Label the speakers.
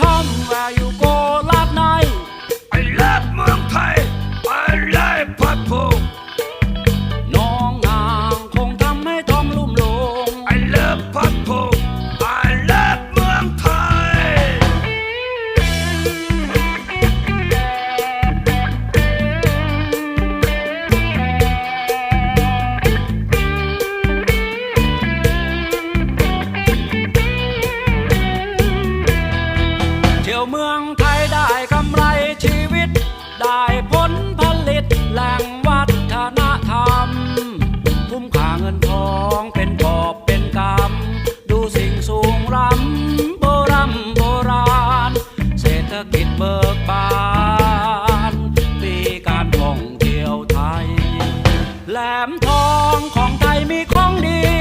Speaker 1: ทอมว่าอยู่โกลาดใน
Speaker 2: ไอ้เลิฟเมืองไทยไอ้เลิฟพัดผู
Speaker 1: น้องนางคงทำให้ทอมลุ่มลงไอ้
Speaker 2: เลิฟพัดผู
Speaker 1: วเมืองไทยได้กำไรชีวิต ได้ผลผลิตแหล่งวัฒนธรรม คุ้มค่าเงินทองเป็นกอบเป็นกำดูสิ่งสูงล้ำโบรำโบราณ เศรษฐกิจเบิกบานปีการท่องเที่ยวไทย แหลมทองของไทยมีของดี